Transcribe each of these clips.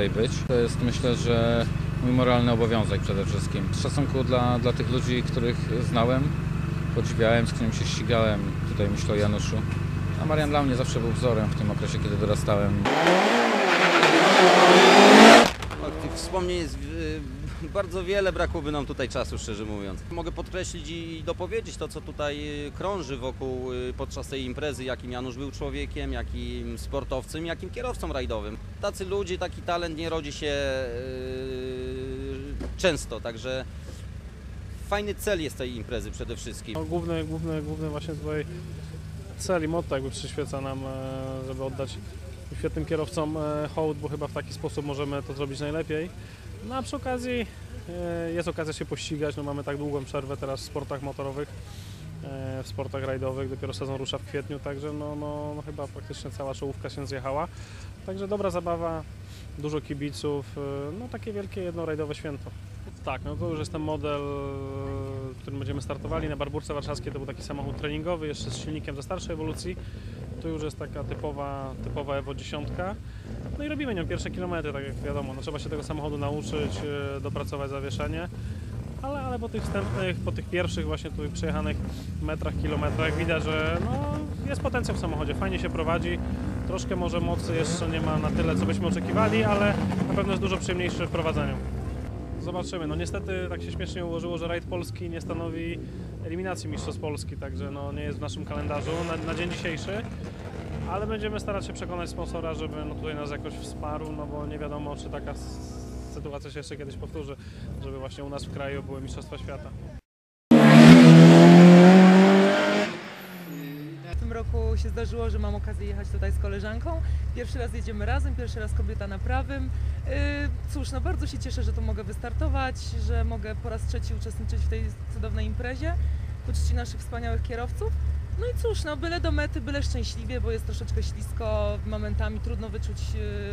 tutaj być. To jest myślę, że mój moralny obowiązek przede wszystkim. Z szacunku dla, dla tych ludzi, których znałem, podziwiałem, z którymi się ścigałem. Tutaj myślę o Januszu. A Marian dla mnie zawsze był wzorem w tym okresie, kiedy dorastałem. Wspomnień jest y, bardzo wiele, brakłoby nam tutaj czasu, szczerze mówiąc. Mogę podkreślić i dopowiedzieć to, co tutaj y, krąży wokół y, podczas tej imprezy, jakim Janusz był człowiekiem, jakim sportowcem, jakim kierowcą rajdowym. Tacy ludzie, taki talent nie rodzi się często, także fajny cel jest tej imprezy przede wszystkim. No, główny, główny, główny właśnie tutaj cel i motto jakby przyświeca nam, e, żeby oddać świetnym kierowcom e, hołd, bo chyba w taki sposób możemy to zrobić najlepiej. No a przy okazji e, jest okazja się pościgać, no mamy tak długą przerwę teraz w sportach motorowych, e, w sportach rajdowych, dopiero sezon rusza w kwietniu, także no, no, no chyba praktycznie cała czołówka się zjechała. Także dobra zabawa, dużo kibiców, no takie wielkie jednorajdowe święto. Tak, no to już jest ten model, w którym będziemy startowali. Na Barburce Warszawskiej to był taki samochód treningowy, jeszcze z silnikiem ze starszej ewolucji. Tu już jest taka typowa, typowa Evo 10. No i robimy nią pierwsze kilometry, tak jak wiadomo. No, trzeba się tego samochodu nauczyć, e, dopracować zawieszenie. Ale, ale po tych wstępnych, po tych pierwszych właśnie tu przejechanych metrach, kilometrach widać, że no, jest potencjał w samochodzie, fajnie się prowadzi. Troszkę może mocy jeszcze nie ma na tyle, co byśmy oczekiwali, ale na pewno jest dużo przyjemniejszy w prowadzeniu. Zobaczymy. No niestety tak się śmiesznie ułożyło, że rajd polski nie stanowi eliminacji Mistrzostw Polski, także no, nie jest w naszym kalendarzu na, na dzień dzisiejszy. Ale będziemy starać się przekonać sponsora, żeby no, tutaj nas jakoś wsparł, no bo nie wiadomo, czy taka sytuacja się jeszcze kiedyś powtórzy, żeby właśnie u nas w kraju były Mistrzostwa Świata. W roku się zdarzyło, że mam okazję jechać tutaj z koleżanką. Pierwszy raz jedziemy razem, pierwszy raz kobieta na prawym. Yy, Cóż, no bardzo się cieszę, że tu mogę wystartować, że mogę po raz trzeci uczestniczyć w tej cudownej imprezie ku czci naszych wspaniałych kierowców. No i cóż, no byle do mety, byle szczęśliwie, bo jest troszeczkę ślisko, momentami trudno wyczuć,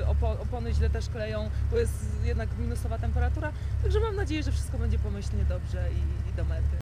opo- opony źle też kleją, bo jest jednak minusowa temperatura. Także mam nadzieję, że wszystko będzie pomyślnie dobrze i, i do mety.